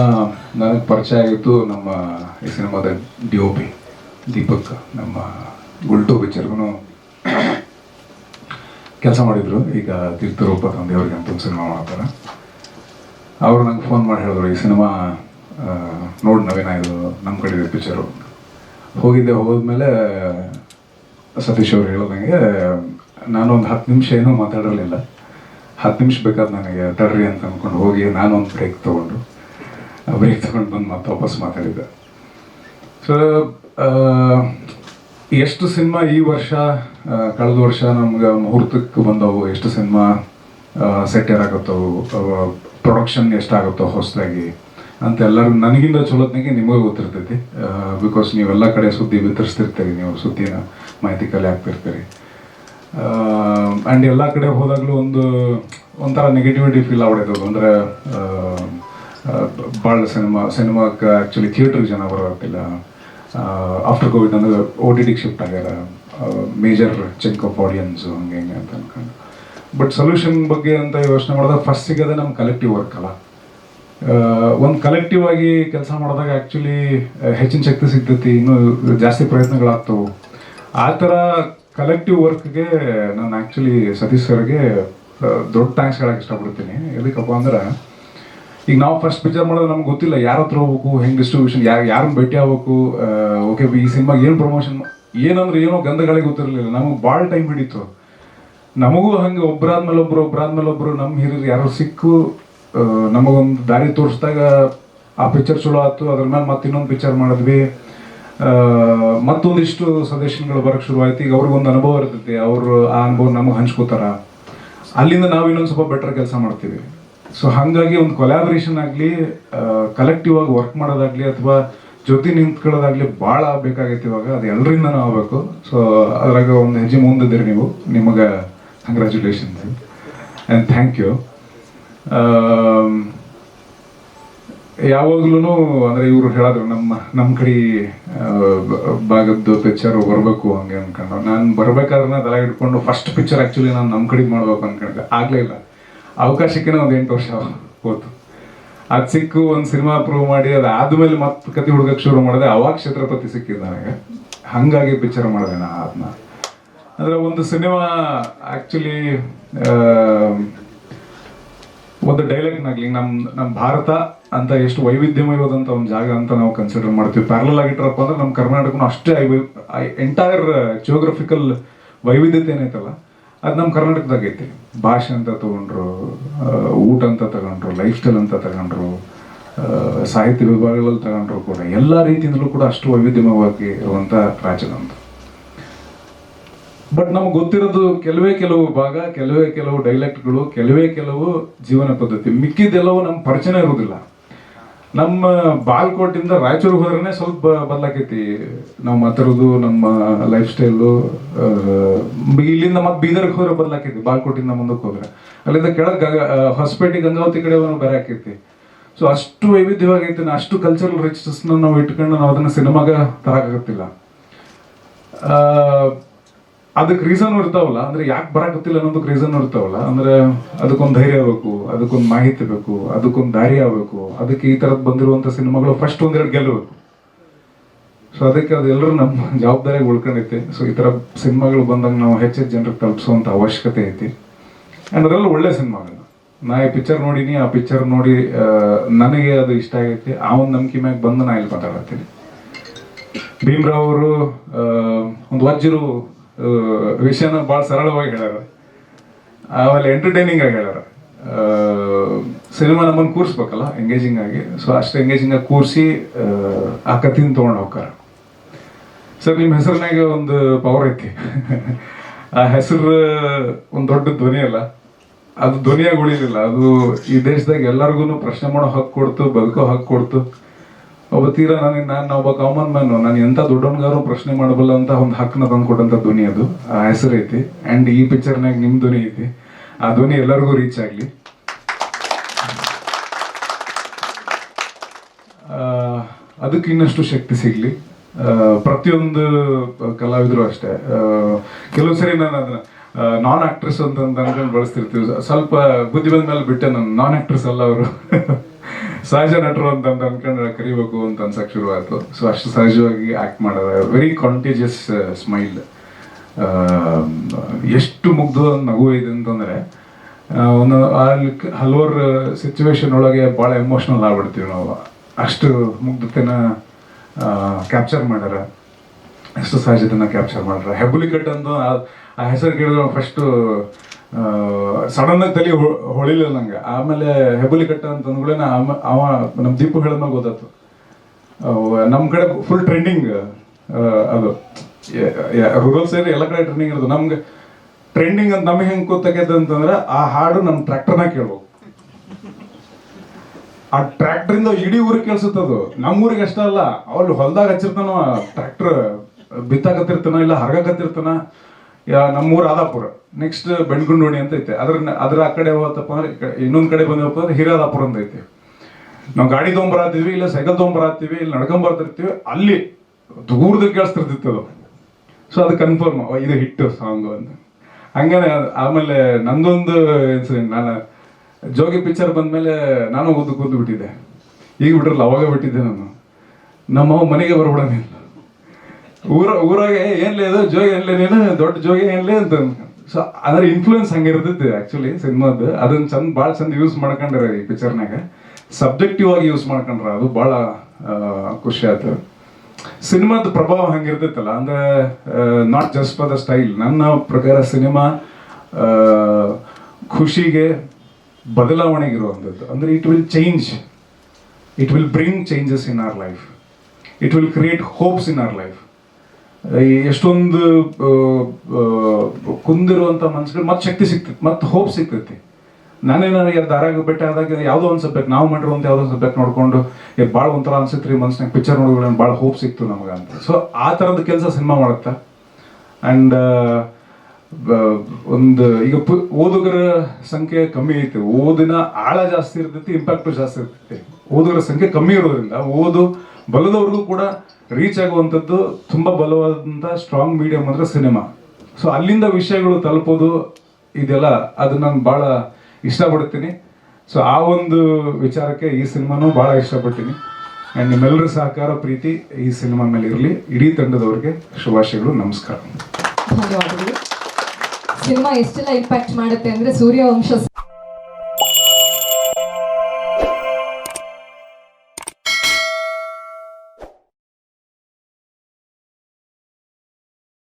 ನನಗೆ ಪರಿಚಯ ಆಗಿತ್ತು ನಮ್ಮ ಈ ಸಿನಿಮಾದ ಡಿ ಒ ಪಿ, ದೀಪಕ್, ನಮ್ಮ ಗುಲ್ಟು ಪಿಕ್ಚರ್ಗೂ ಕೆಲಸ ಮಾಡಿದ್ರು. ಈಗ ತೀರ್ಥರೂಪ ತಂದೆಯವ್ರಿಗೆ ಅಂತ ಒಂದು ಸಿನಿಮಾ ಮಾಡ್ತಾರೆ. ಅವರು ನಂಗೆ ಫೋನ್ ಮಾಡಿ ಹೇಳಿದ್ರು, ಈ ಸಿನಿಮಾ ನೋಡಿ ನವೀನ, ಇದು ನಮ್ಮ ಕಡೆ ಇದೆ ಪಿಕ್ಚರು ಹೋಗಿದ್ದೆ, ಹೋದ್ಮೇಲೆ ಸತೀಶ್ ಅವರು ಹೇಳೋದಂಗೆ ನಾನು ಒಂದು ಹತ್ತು ನಿಮಿಷ ಏನೂ ಮಾತಾಡಿರಲಿಲ್ಲ. ಹತ್ತು ನಿಮಿಷ ಬೇಕಾದ ನನಗೆ ತಡ್ರಿ ಅಂತ ಅಂದ್ಕೊಂಡು ಹೋಗಿ ನಾನು ಒಂದು ಬ್ರೇಕ್ ತೊಗೊಂಡು. ಬ್ರೇಕ್ ತಗೊಂಡು ಬಂದು ಮತ್ತೆ ವಾಪಸ್ ಮಾತಾಡಿದ್ದೆ. ಸೊ ಎಷ್ಟು ಸಿನಿಮಾ ಈ ವರ್ಷ ಕಳೆದ ವರ್ಷ ನಮ್ಗೆ ಮುಹೂರ್ತಕ್ಕೆ ಬಂದವು? ಎಷ್ಟು ಸಿನಿಮಾ ಸೆಟ್ ಆಗತ್ತವು ಪ್ರೊಡಕ್ಷನ್ ಎಷ್ಟಾಗುತ್ತೋ ಹೊಸದಾಗಿ? ಅಂತ ಎಲ್ಲರೂ ನನಗಿಂತ ಚಲೋತ್ನಾಗೆ ನಿಮಗೆ ಗೊತ್ತಿರ್ತೈತಿ. ಬಿಕಾಸ್ ನೀವೆಲ್ಲ ಕಡೆ ಸುದ್ದಿ ವಿತರಿಸ್ತಿರ್ತೀರಿ ನೀವು ಸುದ್ದಿನ ಮಾಹಿತಿ ಕಲೆ ಹಾಕ್ತಿರ್ತೀರಿ. ಆ್ಯಂಡ್ ಎಲ್ಲ ಕಡೆ ಹೋದಾಗಲೂ ಒಂದು, ಒಂಥರ ನೆಗೆಟಿವಿಟಿ ಫೀಲ್ ಆಗ್ಬಿಡೈತೆ ಅಂದರೆ ಭಾಳ ಸಿನಿಮಾ ಸಿನಿಮಾಕ್ಕೆ ಆ್ಯಕ್ಚುಲಿ ಥಿಯೇಟ್ರಿಗೆ ಜನ ಬರೋಕ್ಕಿಲ್ಲ. ಆಫ್ಟರ್ ಕೋವಿಡ್ ಅಂದ್ರೆ ಓ ಟಿ ಟಿಗೆ ಶಿಫ್ಟ್ ಆಗ್ಯಾರ. ಮೇಜರ್ ಚೆಕ್ ಆಫ್ ಆಡಿಯನ್ಸು ಹಂಗೆ ಹಿಂಗೆ ಅಂತ ಅನ್ಕೊಂಡು. ಬಟ್ ಸೊಲ್ಯೂಷನ್ ಬಗ್ಗೆ ಅಂತ ಯೋಚನೆ ಮಾಡಿದಾಗ ಫಸ್ಟ್ ಸಿಗೋದೆ ನಮ್ಮ ಕಲೆಕ್ಟಿವ್ ವರ್ಕ್ ಅಲ್ಲ. ಒಂದು ಕಲೆಕ್ಟಿವ್ ಆಗಿ ಕೆಲಸ ಮಾಡಿದಾಗ ಆ್ಯಕ್ಚುಲಿ ಹೆಚ್ಚಿನ ಶಕ್ತಿ ಸಿಗ್ತೈತಿ, ಇನ್ನೂ ಜಾಸ್ತಿ ಪ್ರಯತ್ನಗಳಾಗ್ತವೆ. ಆ ಥರ ಕಲೆಕ್ಟಿವ್ ವರ್ಕ್ಗೆ ನಾನು ಆ್ಯಕ್ಚುಲಿ ಸತೀಶ್ ಸರ್ಗೆ ದೊಡ್ಡ ಥ್ಯಾಂಕ್ಸ್ ಹೇಳಕ್ಕೆ ಇಷ್ಟಪಡ್ತೀನಿ. ಎದಕ್ಕಪ್ಪ ಅಂದ್ರೆ ಈಗ ನಾವು ಫಸ್ಟ್ ಪಿಕ್ಚರ್ ಮಾಡೋದು ನಮ್ಗೆ ಗೊತ್ತಿಲ್ಲ. ಯಾರ ಹತ್ರ ಹೋಗ್ಬೇಕು, ಹೆಂಗೆ ಡಿಸ್ಟ್ರಿಬ್ಯೂಷನ್ ಯಾರು ಯಾರನ್ನ ಭೇಟಿ ಆಗ್ಬೇಕು ಓಕೆ ಈ ಸಿನಿಮಾಗೆ ಏನು ಪ್ರಮೋಷನ್ ಏನಂದ್ರೆ ಏನೋ ಗಂಧಗಳಿಗೆ ಗೊತ್ತಿರಲಿಲ್ಲ. ನಮಗೆ ಭಾಳ ಟೈಮ್ ಹಿಡಿತು. ನಮಗೂ ಹಂಗೆ ಒಬ್ರಾದ್ಮೇಲೆ ಒಬ್ರು ಒಬ್ರಾದ್ಮೇಲೆ ಒಬ್ರು ನಮ್ಮ ಹಿರಿಯರು ಯಾರು ಸಿಕ್ಕು ನಮಗೊಂದು ದಾರಿ ತೋರಿಸಿದಾಗ ಆ ಪಿಕ್ಚರ್ ಚಲೋ ಆಯ್ತು. ಅದ್ರ ಮೇಲೆ ಮತ್ತೆ ಇನ್ನೊಂದು ಪಿಕ್ಚರ್ ಮಾಡಿದ್ವಿ. ಮತ್ತೊಂದಿಷ್ಟು ಸಜೆಷನ್ಗಳು ಬರಕ್ಕೆ ಶುರು ಆಯ್ತು. ಈಗ ಅವ್ರಿಗೊಂದು ಅನುಭವ ಇರ್ತೈತಿ. ಅವರು ಆ ಅನುಭವ ನಮಗೆ ಹಂಚ್ಕೋತಾರ. ಅಲ್ಲಿಂದ ನಾವು ಇನ್ನೊಂದು ಸ್ವಲ್ಪ ಬೆಟರ್ ಕೆಲಸ ಮಾಡ್ತೀವಿ. ಸೊ ಹಾಗಾಗಿ ಒಂದು ಕೊಲಾಬ್ರೇಷನ್ ಆಗಲಿ ಕಲೆಕ್ಟಿವ್ ಆಗಿ ವರ್ಕ್ ಮಾಡೋದಾಗ್ಲಿ ಅಥವಾ ಜೊತೆ ನಿಂತ್ಕೊಳ್ಳೋದಾಗ್ಲಿ ಭಾಳ ಬೇಕಾಗೈತಿ ಇವಾಗ. ಅದು ಎಲ್ಲರಿಂದ ಆಗಬೇಕು. ಸೊ ಅದ್ರಾಗ ಒಂದು ಹೆಜ್ಜೆ ಮುಂದಿದ್ದೀರಿ ನೀವು. ನಿಮಗೆ ಕಂಗ್ರ್ಯಾಚುಲೇಷನ್ಸ್ ಆ್ಯಂಡ್ ಥ್ಯಾಂಕ್ ಯು ಯಾವಾಗ್ಲೂ ಅಂದ್ರೆ ಇವರು ಹೇಳಿದ್ರು, ನಮ್ಮ ನಮ್ಮ ಕಡೆ ಭಾಗದ್ದು ಪಿಕ್ಚರ್ ಬರಬೇಕು ಹಂಗೆ ಅನ್ಕೊಂಡು. ನಾನು ಬರ್ಬೇಕಾದ್ರೆ ತಲೆ ಇಟ್ಕೊಂಡು ಫಸ್ಟ್ ಪಿಕ್ಚರ್ ಆ್ಯಕ್ಚುಲಿ ನಾನು ನಮ್ಮ ಕಡೆ ಮಾಡ್ಬೇಕು ಅನ್ಕೊಂಡೆ. ಆಗಲೇ ಇಲ್ಲ. ಅವಕಾಶಕ್ಕೆ ಒಂದು ಎಂಟು ವರ್ಷ ಹೋತು ಅದು ಸಿಕ್ಕು, ಒಂದು ಸಿನಿಮಾ ಪ್ರೂವ್ ಮಾಡಿ, ಅದು ಆದ್ಮೇಲೆ ಮತ್ತೆ ಕತೆ ಹುಡುಗಕ್ಕೆ ಶುರು ಮಾಡಿದೆ. ಅವಾಗ ಛತ್ರಪತಿ ಸಿಕ್ಕಿದ್ದು ನನಗೆ. ಹಾಗಾಗಿ ಪಿಕ್ಚರ್ ಮಾಡಿದೆ ನಾ ಅದನ್ನ ಅಂದ್ರೆ ಒಂದು ಸಿನಿಮಾ ಆ್ಯಕ್ಚುಲಿ ಒಂದು ಡೈಲೆಕ್ಟ್ನಾಗಲಿ ನಮ್ಮ ನಮ್ಮ ಭಾರತ ಅಂತ ಎಷ್ಟು ವೈವಿಧ್ಯಮಯವಾದಂಥ ಒಂದು ಜಾಗ ಅಂತ ನಾವು ಕನ್ಸಿಡರ್ ಮಾಡ್ತೀವಿ. ಪ್ಯಾರಲಲ್ ಆಗಿಟ್ರಪ್ಪ ಅಂದ್ರೆ ನಮ್ಮ ಕರ್ನಾಟಕನು ಅಷ್ಟೇ ಎಂಟೈರ್ ಜಿಯೋಗ್ರಫಿಕಲ್ ವೈವಿಧ್ಯತೆ ಏನೈತಲ್ಲ ಅದು ನಮ್ಮ ಕರ್ನಾಟಕದಾಗ ಐತಿ. ಭಾಷೆ ಅಂತ ತಗೊಂಡ್ರು ಊಟ ಅಂತ ತಗೊಂಡ್ರು ಲೈಫ್ ಸ್ಟೈಲ್ ಅಂತ ತಗೊಂಡ್ರು ಸಾಹಿತ್ಯ ವಿಭಾಗಗಳಲ್ಲಿ ತಗೊಂಡ್ರು ಕೂಡ ಎಲ್ಲ ರೀತಿಯಿಂದಲೂ ಕೂಡ ಅಷ್ಟು ವೈವಿಧ್ಯಮಯವಾಗಿ ಇರುವಂಥ ರಾಜ್ಯ ನಮ್ಮದು ಬಟ್ ನಮ್ಗೆ ಗೊತ್ತಿರೋದು ಕೆಲವೇ ಕೆಲವು ಭಾಗ, ಕೆಲವೇ ಕೆಲವು ಡೈಲೆಕ್ಟ್ಗಳು ಕೆಲವೇ ಕೆಲವು ಜೀವನ ಪದ್ಧತಿ ಮಿಕ್ಕಿದ್ದೆಲ್ಲವೂ ನಮ್ಮ ಪರಿಚಯ ಇರೋದಿಲ್ಲ ನಮ್ಮ ಬಾಲ್ಕೋಟಿಂದ ರಾಯಚೂರು ಹೋದ್ರೆ ಸ್ವಲ್ಪ ಬದಲಾಕೈತಿ. ನಾವು ಮಾತಾಡೋದು ನಮ್ಮ ಲೈಫ್ ಸ್ಟೈಲು ಇಲ್ಲಿಂದ ಮತ್ತೆ ಬೀದರ್ಗೆ ಹೋದ್ರೆ ಬದಲಾಕೈತಿ ಬಾಲ್ಕೋಟಿಂದ ಮುಂದಕ್ಕೆ ಹೋದ್ರೆ. ಅಲ್ಲಿಂದ ಕೆಳಗೆ ಹೊಸಪೇಟೆ ಗಂಗಾವತಿ ಕಡೆ ಬೇರೆ ಆಕೈತಿ. ಸೊ ಅಷ್ಟು ವೈವಿಧ್ಯವಾಗೈತಿ ಅಷ್ಟು ಕಲ್ಚರಲ್ ರಿಚ್ನೆಸ್ನ ನಾವು ಇಟ್ಕೊಂಡು ನಾವು ಅದನ್ನ ಸಿನಿಮಾಗ ತರಕಾಗತ್ತಿಲ್ಲ ಆ, ಅದಕ್ಕೆ ರೀಸನ್ ಇರ್ತಾವಲ್ಲ, ಅಂದ್ರೆ ಯಾಕೆ ಬರಾಕತ್ತಿಲ್ಲ ಅನ್ನೋದಕ್ಕೆ ರೀಸನ್ ಇರ್ತಾವಲ್ಲ, ಅಂದ್ರೆ ಅದಕ್ಕೊಂದು ಧೈರ್ಯ ಬೇಕು, ಅದಕ್ಕೊಂದು ಮಾಹಿತಿ ಬೇಕು, ಅದಕ್ಕೊಂದು ದಾರಿ ಆಗ್ಬೇಕು, ಅದಕ್ಕೆ ಈ ತರದ್ ಬಂದಿರುವಂತ ಸಿನಿಮಾಗಳು ಫಸ್ಟ್ ಒಂದೆರಡು ಗೆಲ್ಲಬೇಕು ಸೊ ಅದಕ್ಕೆ ಅದೆಲ್ಲರೂ ನಮ್ಮ ಜವಾಬ್ದಾರಿ ಉಳ್ಕೊಂಡೈತಿ ಸೊ ಈ ತರ ಸಿನಿಮಾಗಳು ಬಂದಾಗ ನಾವು ಹೆಚ್ಚು ಜನರಿಗೆ ತಲುಪಿಸುವಂತ ಅವಶ್ಯಕತೆ ಐತಿ. ಅಂಡ್ ಅದೆಲ್ಲ ಒಳ್ಳೆ ಸಿನಿಮಾಗಳು. ನಾ ಈ ಪಿಕ್ಚರ್ ನೋಡಿನಿ, ಆ ಪಿಕ್ಚರ್ ನೋಡಿ ನನಗೆ ಅದು ಇಷ್ಟ ಆಗೈತಿ. ಆ ಒಂದು ನಂಬಿಕೆ ಮ್ಯಾಗ ಬಂದು ನಾ ಇಲ್ಲಿ ಮಾತಾಡತ್ತೀನಿ ಭೀಮ್ರಾವ್ ಅವರು ಒಂದು ವಜ್ರು ವಿಷಯನ ಭಾಳ ಸರಳವಾಗಿ ಹೇಳ್ಯಾರ. ಆಮೇಲೆ ಎಂಟರ್ಟೈನಿಂಗ್ ಆಗಿ ಹೇಳ್ಯಾರ. ಸಿನಿಮಾ ನಮ್ಮನ್ನು ಕೂರಿಸ್ಬೇಕಲ್ಲ ಎಂಗೇಜಿಂಗ್ ಆಗಿ. ಸೊ ಅಷ್ಟು ಎಂಗೇಜಿಂಗ್ ಆಗಿ ಕೂರಿಸಿ, ಆ ಕಥೆನ ತೊಗೊಂಡು ಹೋಗ್ತಾರ ಸರ್ ನಿಮ್ಮ ಹೆಸರಿನಾಗೆ ಒಂದು ಪವರ್ ಐತಿ. ಆ ಹೆಸರು ಒಂದು ದೊಡ್ಡ ಧ್ವನಿ ಅಲ್ಲ. ಅದು ಧ್ವನಿಯಾಗಿ ಉಳಿಲಿಲ್ಲ. ಅದು ಈ ದೇಶದಾಗ ಎಲ್ಲರಿಗೂ ಪ್ರಶ್ನೆ ಮಾಡೋ ಹಕ್ಕು ಕೊಡ್ತು, ಬದುಕೋ ಹಕ್ಕು ಕೊಡ್ತು. ಒಬ್ಬ ತೀರಾ ನನಗೆ ನಾನು ಒಬ್ಬ ಕಾಮನ್ ಮ್ಯಾನ್ ನಾನು ಎಂತ ದೊಡ್ಡವನ್ಗಾರು ಪ್ರಶ್ನೆ ಮಾಡಬಲ್ಲ ಅಂತ ಒಂದು ಹಕ್ಕನ್ನ ತಂದ್ಕೊಟ್ಟಂತ ಧ್ವನಿ ಅದು. ಆ ಹೆಸರು ಐತಿ. ಅಂಡ್ ಈ ಪಿಕ್ಚರ್ನಾಗ ನಿಮ್ಮ ಧ್ವನಿ ಐತಿ. ಆ ಧ್ವನಿ ಎಲ್ಲರಿಗೂ ರೀಚ್ ಆಗಲಿ. ಅದಕ್ಕೆ ಇನ್ನಷ್ಟು ಶಕ್ತಿ ಸಿಗ್ಲಿ. ಪ್ರತಿಯೊಂದು ಕಲಾವಿದರು ಅಷ್ಟೇ. ಕೆಲವು ಸರಿ ನಾನು ಅದನ್ನ ನಾನ್ ಆಕ್ಟ್ರೆಸ್ ಅಂತ ಅನ್ಕೊಂಡು ಬಳಸ್ತಿರ್ತೀವಿ. ಸ್ವಲ್ಪ ಬುದ್ಧಿ ಬಂದ ಮೇಲೆ ಬಿಟ್ಟೆ ನಾನು. ನಾನ್ ಆಕ್ಟ್ರೆಸ್ ಅಲ್ಲ ಅವರು. ಸಹಜ ನಟರು ಅಂತ ಅನ್ಕೊಂಡ್ರೆ ಕರಿಬೇಕು ಅಂತ ಅನ್ಸಕ್ ಶುರು ಆಯ್ತು ಸೊ ಅಷ್ಟು ಸಹಜವಾಗಿ ಆಕ್ಟ್ ಮಾಡೋದು. ವೆರಿ ಕಾಂಟೇಜಿಯಸ್ ಸ್ಮೈಲ್ ಎಷ್ಟು ಮುಗ್ಧ ನಗು ಇದೆ ಅಂತಂದ್ರೆ ಒಂದು ಅಲ್ಲಿ ಹಲವಾರು ಸಿಚುವೇಶನ್ ಒಳಗೆ ಭಾಳ ಎಮೋಷ್ನಲ್ ಆಗ್ಬಿಡ್ತೀವಿ ನಾವು. ಅಷ್ಟು ಮುಗ್ಧತೆನ ಕ್ಯಾಪ್ಚರ್ ಮಾಡ್ಯಾರ. ಎಷ್ಟು ಸಹಜತೆನ ಕ್ಯಾಪ್ಚರ್ ಮಾಡ್ಯಾರ. ಹೆಬ್ಬುಲಿ ಕಟ್ ಅಂತ ಆ ಹೆಸರು ಕೇಳಿದ್ರೆ ಫಸ್ಟು ಸಡನ್ ಆಗಿ ತಲೆ ಹೊಳಿಲಿಲ್ಲ ನಂಗೆ. ಆಮೇಲೆ ಹೆಬಲಿ ಕಟ್ಟ ಅಂತ ಅಂದ್ಗಳೇ ಅವ ನಮ್ಮ ದೀಪು ಹೇಳಿದ್ಮೇಲೆ ಗೊತ್ತಾಯ್ತು ನಮ್ಮ ಕಡೆ ಫುಲ್ ಟ್ರೆಂಡಿಂಗ್ ಅದು. ರೂರಲ್ ಸೇರಿ ಎಲ್ಲ ಕಡೆ ಟ್ರೆಂಡಿಂಗ್ ಇರೋದು. ನಮ್ಗೆ ಟ್ರೆಂಡಿಂಗ್ ಅಂತ ನಮಗೆ ಹೆಂಗೆ ಗೊತ್ತಾಗೈತೆ ಅಂತಂದ್ರೆ ಆ ಹಾಡು ನಮ್ಮ ಟ್ರ್ಯಾಕ್ಟರ್ನ ಕೇಳ್ಬೇಕು. ಆ ಟ್ರ್ಯಾಕ್ಟ್ರಿಂದ ಇಡೀ ಊರಿಗೆ ಕೇಳಿಸುತ್ತದು ನಮ್ಮ ಊರಿಗೆ ಅಷ್ಟೇ ಅಲ್ಲ. ಅವ್ರು ಹೊಲ್ದಾಗ ಹಚ್ಚಿರ್ತಾನ ಟ್ರ್ಯಾಕ್ಟರ್ ಬಿತ್ತಾಕತ್ತಿರ್ತಾನ ಇಲ್ಲ ಹರಗಕತ್ತಿರ್ತಾನ. ನಮ್ಮೂರು ಆದಾಪುರ. ನೆಕ್ಸ್ಟ್ ಬೆಣ್ಗುಂಡೋಣಿ ಅಂತ ಐತೆ. ಅದ್ರ ಅದ್ರ ಆ ಕಡೆ ಹೋತಪ್ಪ ಅಂದ್ರೆ ಇನ್ನೊಂದು ಕಡೆ ಬಂದಪ್ಪ ಅಂದ್ರೆ ಹಿರಿಯಾದಾಪುರ ಅಂತ ಐತೆ. ನಾವು ಗಾಡಿ ತೊಗೊಂಬರತ್ತೀವಿ ಇಲ್ಲ ಸೈಕಲ್ ತೊಗೊಂಬರತ್ತೀವಿ ಇಲ್ಲ ನಡ್ಕೊಂಬರ್ತಿರ್ತೀವಿ ಅಲ್ಲಿ ದೂರದ ಕೇಳಿಸ್ತಿರ್ತಿತ್ತು ಅದು. ಸೊ ಅದು ಕನ್ಫರ್ಮ್ ಇದು ಹಿಟ್ ಸಾಂಗ್ ಅಂತ. ಹಂಗೇನೆ ಆಮೇಲೆ ನಂದೊಂದು ಇನ್ಸಿಡೆಂಟ್ ನಾನು ಜೋಗಿ ಪಿಕ್ಚರ್ ಬಂದ್ಮೇಲೆ ನಾನು ಓದು ಕೂತು ಬಿಟ್ಟಿದ್ದೆ ಈಗ ಬಿಟ್ರಲ್ಲ, ಅವಾಗ ಬಿಟ್ಟಿದ್ದೆ ನಾನು. ನಮ್ಮ ಮನೆಗೆ ಬರ್ಬಿಡೋಣ ಊರ, ಊರಾಗೆ ಏನ್ಲೇ ಅದು? ಜೋಗಿ ಏನ್ಲೇ ನೀನು? ದೊಡ್ಡ ಜೋಗಿ ಏನ್ಲೇ ಅಂತ ಸೊ ಅದರ ಇನ್ಫ್ಲೂಯೆನ್ಸ್ ಹಂಗಿರ್ತೈತಿ ಆಕ್ಚುಲಿ ಸಿನಿಮಾದ. ಅದನ್ನ ಚಂದ ಭಾಳ ಚಂದ ಯೂಸ್ ಮಾಡ್ಕೊಂಡ್ರ ಈ ಪಿಕ್ಚರ್ನಾಗ ಸಬ್ಜೆಕ್ಟಿವ್ ಆಗಿ ಯೂಸ್ ಮಾಡ್ಕೊಂಡ್ರ ಅದು ಭಾಳ ಖುಷಿ ಆಯ್ತು ಸಿನಿಮಾದ ಪ್ರಭಾವ ಹಂಗಿರ್ತೈತಲ್ಲ, ಅಂದ್ರೆ not just for the style ನನ್ನ ಪ್ರಕಾರ ಸಿನಿಮಾ ಖುಷಿಗೆ ಬದಲಾವಣೆಗಿರುವಂಥದ್ದು. ಅಂದ್ರೆ it will change it will bring changes in our life it will create hopes in our life ಎಷ್ಟೊಂದು ಕುಂದಿರುವಂಥ ಮನ್ಸುಗಳು ಮತ್ತೆ ಶಕ್ತಿ ಸಿಗ್ತೈತಿ ಮತ್ತೆ ಹೋಪ್ ಸಿಗ್ತೈತಿ. ನನಗೆ ದಾರಾಗ ಬೆಟ್ಟ ಆದಾಗ ಯಾವುದೋ ಒಂದು ಸಬ್ಜೆಕ್ಟ್ ನಾವು ಮಾಡಿರುವಂತ ಯಾವುದೋ ಒಂದು ಸಬ್ಜೆಕ್ಟ್ ನೋಡ್ಕೊಂಡು, ಏ, ಭಾಳ ಒಂಥರ ಅನ್ಸುತ್ತೆ ರೀ ಮನ್ಸಿನಾಗ ಪಿಕ್ಚರ್ ನೋಡಿದ್ರೆ ಭಾಳ ಹೋಪ್ ಸಿಕ್ತು ನಮಗೆ ಅಂತ. ಸೊ ಆ ಥರದ ಕೆಲಸ ಸಿನಿಮಾ ಮಾಡುತ್ತಾ. ಆ್ಯಂಡ್ ಒಂದು, ಈಗ ಓದುಗರ ಸಂಖ್ಯೆ ಕಮ್ಮಿ ಐತೆ. ಓದಿನ ಆಳ ಜಾಸ್ತಿ ಇರ್ತೈತಿ ಇಂಪ್ಯಾಕ್ಟು ಜಾಸ್ತಿ ಇರ್ತೈತಿ. ಓದುಗರ ಸಂಖ್ಯೆ ಕಮ್ಮಿ ಇರೋದ್ರಿಂದ, ಓದು ಬಲದವ್ರಿಗೂ ಕೂಡ ರೀಚ್ ಆಗುವಂಥದ್ದು ತುಂಬ ಬಲವಾದಂಥ ಸ್ಟ್ರಾಂಗ್ ಮೀಡಿಯಂ ಅಂದ್ರೆ ಸಿನಿಮಾ ಸೊ ಅಲ್ಲಿಂದ ವಿಷಯಗಳು ತಲುಪೋದು, ಇದೆಲ್ಲ, ಅದು ನಾನು ಭಾಳ ಇಷ್ಟಪಡ್ತೀನಿ. ಸೊ ಆ ಒಂದು ವಿಚಾರಕ್ಕೆ ಈ ಸಿನಿಮಾನೂ ಭಾಳ ಇಷ್ಟಪಡ್ತೀನಿ. ಆ್ಯಂಡ್ ನಿಮ್ಮೆಲ್ಲರ ಸಹಕಾರ, ಪ್ರೀತಿ ಈ ಸಿನಿಮಾ ಮೇಲೆ ಇರಲಿ. ಇಡೀ ತಂಡದವರಿಗೆ ಶುಭಾಶಯಗಳು, ನಮಸ್ಕಾರ. ಧನ್ಯವಾದಗಳು. ಸಿನಿಮಾ ಎಷ್ಟೆಲ್ಲ ಇಂಪ್ಯಾಕ್ಟ್ ಮಾಡುತ್ತೆ ಅಂದ್ರೆ ಸೂರ್ಯವಂಶ